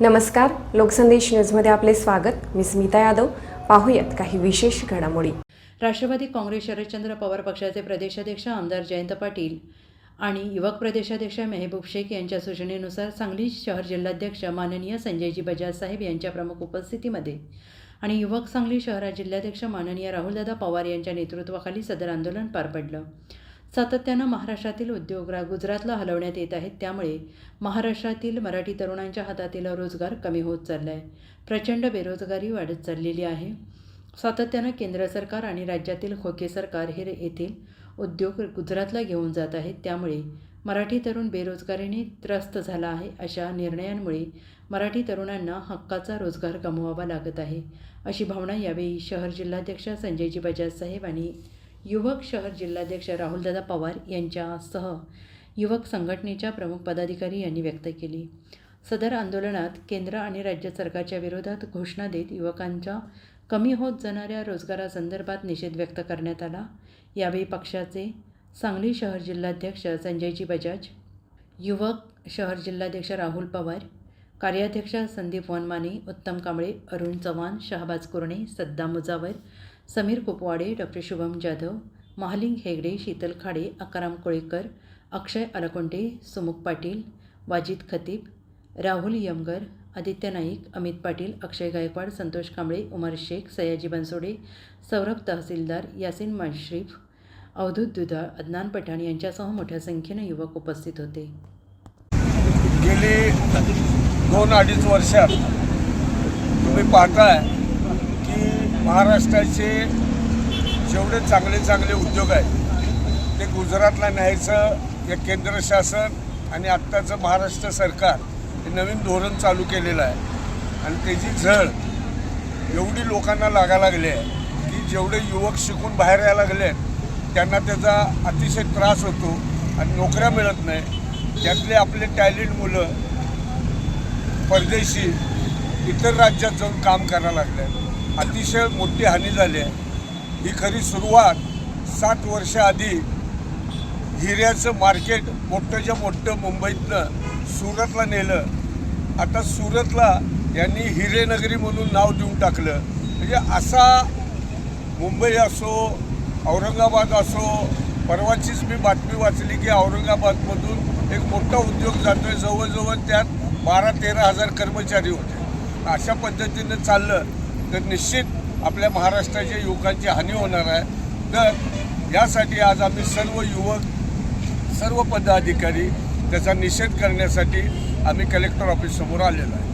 नमस्कार लोकसंदेश न्यूजमध्ये आपले स्वागत. मी स्मिता यादव. पाहूयात काही विशेष घडामोडी. राष्ट्रवादी काँग्रेस शरदचंद्र पवार पक्षाचे प्रदेशाध्यक्ष आमदार जयंत पाटील आणि युवक प्रदेशाध्यक्ष मेहबूब शेख यांच्या सूचनेनुसार सांगली शहर जिल्हाध्यक्ष माननीय संजयजी बजाज साहेब यांच्या प्रमुख उपस्थितीमध्ये आणि युवक सांगली शहरा जिल्हाध्यक्ष माननीय राहुलदादा पवार यांच्या नेतृत्वाखाली सदर आंदोलन पार पडलं. सातत्यानं महाराष्ट्रातील उद्योग रा गुजरातला हलवण्यात येत आहेत. त्यामुळे महाराष्ट्रातील मराठी तरुणांच्या हातातील रोजगार कमी होत चालला आहे प्रचंड बेरोजगारी वाढत चाललेली आहे. सातत्यानं केंद्र सरकार आणि राज्यातील खोके सरकार हे येथील उद्योग गुजरातला घेऊन जात आहेत. त्यामुळे मराठी तरुण बेरोजगारीने त्रस्त झाला आहे. अशा निर्णयांमुळे मराठी तरुणांना हक्काचा रोजगार गमवावा लागत आहे. अशी भावना यावेळी शहर जिल्हाध्यक्ष संजयजी बजाज साहेब आणि युवक शहर जिल्हाध्यक्ष राहुलदादा पवार यांच्यासह युवक संघटनेच्या प्रमुख पदाधिकारी यांनी व्यक्त केली. सदर आंदोलनात केंद्र आणि राज्य सरकारच्या विरोधात घोषणा देत युवकांच्या कमी होत जाणाऱ्या रोजगारासंदर्भात निषेध व्यक्त करण्यात आला. यावेळी पक्षाचे सांगली शहर जिल्हाध्यक्ष संजयजी बजाज युवक शहर जिल्हाध्यक्ष राहुल पवार कार्याध्यक्ष संदीप वनमाने उत्तम कांबळे अरुण चव्हाण शहाबाज कुरणे सद्दाम मुजावर समीर कुपवाडे डॉक्टर शुभम जाधव महालिंग हेगडे शीतल खाडे अकाराम कोळेकर अक्षय अलकोंटे सुमुख पाटील वाजिद खतीब राहुल यमगर आदित्य नाईक अमित पाटील अक्षय गायकवाड संतोष कांबळे उमर शेख सयाजी बनसोडे सौरभ तहसीलदार यासिन मशरीफ अवधूत दुधाळ अदनान पठाण यांच्यासह मोठ्या संख्येनं युवक उपस्थित होते. दोन अडीच वर्षात तुम्ही पाहताय की महाराष्ट्राचे जेवढे चांगले चांगले उद्योग आहेत ते गुजरातला न्यायचं हे केंद्र शासन आणि आत्ताचं महाराष्ट्र सरकार हे नवीन धोरण चालू केलेलं आहे. आणि त्याची झळ एवढी लोकांना लागा लागली आहे की जेवढे युवक शिकून बाहेर यायला लागले आहेत त्यांना त्याचा अतिशय त्रास होतो आणि नोकऱ्या मिळत नाही. त्यातले आपले टॅलेंट मुलं परदेशी इतर राज्यात जाऊन काम करायला लागले. अतिशय मोठी हानी झाली आहे. ही खरी सुरुवात सात वर्ष आधी हिऱ्याचं मार्केट मोठंच्या मोठं मुंबईतनं सुरतला नेलं. आता सुरतला यांनी हिरेनगरी म्हणून नाव देऊन टाकलं. म्हणजे असा मुंबई असो औरंगाबाद असो परवाचीच मी बातमी वाचली की औरंगाबादमधून एक मोठा उद्योग जातोय. जवळजवळ त्यात बारा तेरा हजार कर्मचारी होते. अशा पद्धतीनं चाललं तर निश्चित आपल्या महाराष्ट्राच्या युवकांची हानी होणार आहे. तर यासाठी आज आम्ही सर्व युवक सर्व पदाधिकारी त्याचा निषेध करण्यासाठी आम्ही कलेक्टर ऑफिससमोर आलेलो आहे.